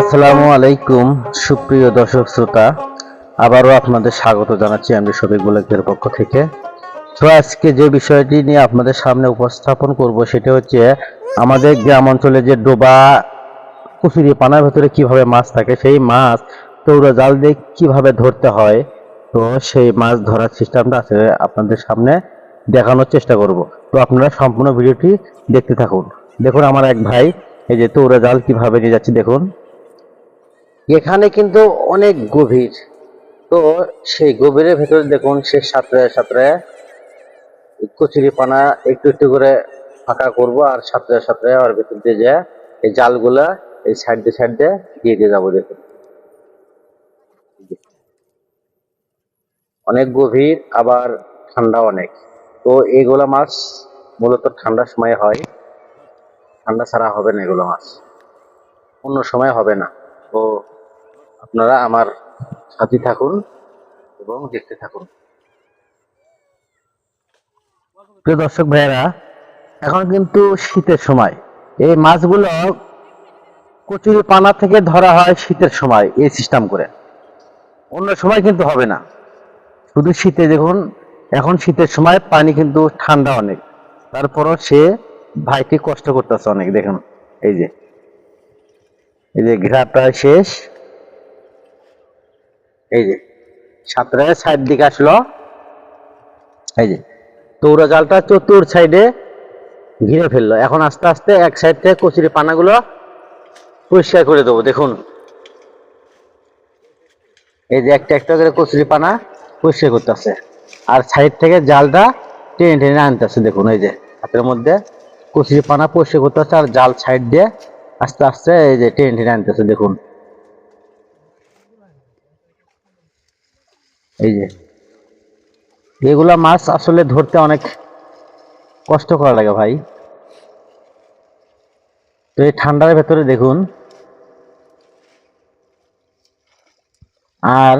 আসসালামু আলাইকুম, সুপ্রিয় দর্শক শ্রোতা। আবারও আপনাদের স্বাগত জানাচ্ছি আমি শফিক বুলেকের পক্ষ থেকে। তো আজকে যে বিষয়টি নিয়ে আপনাদের সামনে উপস্থাপন করব সেটা হচ্ছে আমাদের গ্রাম অঞ্চলে যে ডোবা কুচুরি পানার ভেতরে কীভাবে মাছ থাকে, সেই মাছ তৌরা জাল দিয়ে কীভাবে ধরতে হয়, তো সেই মাছ ধরার সিস্টেমটা আছে আপনাদের সামনে দেখানোর চেষ্টা করব। তো আপনারা সম্পূর্ণ ভিডিওটি দেখতে থাকুন। দেখুন, আমার এক ভাই এই যে তৌরা জাল কীভাবে নিয়ে যাচ্ছে দেখুন। এখানে কিন্তু অনেক গভীর। তো সেই গভীরের ভেতরে দেখুন সে সাঁতরে সাঁতরে কচুরি পানা একটু একটু করে ফাঁকা করব আর সাঁতরে সাঁতরে আর ভেতর দিয়ে যে এই জালগুলা এই সাইড দিয়ে সাইড দিয়ে দিয়ে দিয়ে যাব দেখুন। অনেক গভীর, আবার ঠান্ডা অনেক। তো এইগুলা মাছ মূলত ঠান্ডার সময় হয়। ঠান্ডা ছাড়া হবে না এগুলো মাছ। অন্য সময় হবে না। তো আপনারা আমার সাথে থাকুন এবং দেখতে থাকুন। প্রিয় দর্শক ভাইয়েরা, এখন কিন্তু শীতের সময়। এই মাছগুলো কচুরি পানা থেকে ধরা হয় শীতের সময় এই সিস্টেম করে। অন্য সময় কিন্তু হবে না। শুধু শীতে দেখুন, এখন শীতের সময় পানি কিন্তু ঠান্ডা অনেক। তারপরও সে ভাইকে কষ্ট করতেছে অনেক, দেখুন, এই যে। এই যে ঘেরা প্রায় শেষ। এই যে সাঁতরে সাইড দিকে আসলো। এই যে, তৌরা জালটা চতুর সাইডে ঘিরে ফেলল। এখন আস্তে আস্তে এক সাইড থেকে কচুরি পানাগুলো পরিষ্কার করে দেবো, দেখুন। এই যে একটা একটা করে কচুরি পানা পরিষ্কার করতেছে। আর সাইড থেকে জালটা টেনে টেনে আনতেছে, দেখুন, এই যে, হাতের মধ্যে। কচুরি পানা পরিষ্কার করতেছে আর জাল সাইড দিয়ে আস্তে আস্তে এই যে টেনে টেনে আনতেছে, দেখুন। এই যে। এগুলা মাছ আসলে ধরতে অনেক কষ্ট করা লাগে ভাই। তো এই ঠান্ডার ভেতরে দেখুন। আর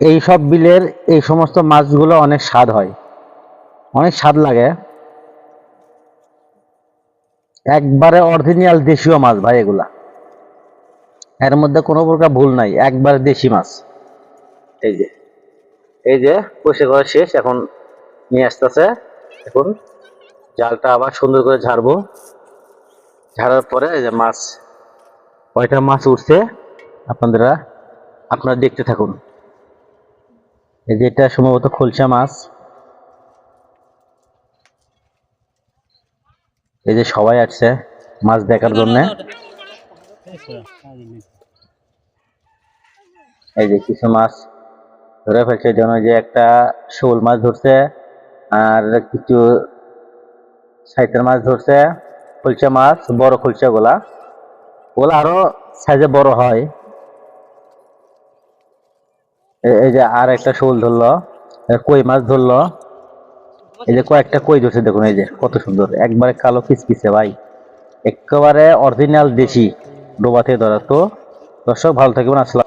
এই সব বিলের এই সমস্ত মাছগুলো অনেক স্বাদ হয়। অনেক স্বাদ লাগে। একবারে অরিজিনাল দেশীয় মাছ ভাই এগুলা। এর মধ্যে কোনো প্রকার ভুল নাই, একবারে দেশি মাছ। এই যে এই যে পয়সা করা শেষ, এখন নিয়ে আসতেছে। এখন জালটা আবার সুন্দর করে ঝাড়বো। ঝাড়ার পরে এই যে মাছ, কয়টা মাছ উঠছে, আপনারা আপনারা দেখতে থাকুন। এই যে এটা সম্ভবত খোলসা মাছ। এই যে সবাই আসছে মাছ দেখার জন্য। এই যে কিছু মাছ ধরে ফেলছে যেন যে একটা শোল মাছ ধরছে আর কিছু সাইতের মাছ ধরছে খুলচা মাছ, বড় খুলচা গুলা। ওগুলা আরও সাইজে বড় হয়। এই যে আর একটা শোল ধরলো কই মাছ ধরলো? এই যে কয়েকটা কই ধরছে দেখুন, এই যে কত সুন্দর। একবারে কালো কিচকিচে ভাই। একেবারে অরিজিনাল দেশি ডোবাতে ধরা। তো দর্শক, ভালো থাকবেন, আসসালাম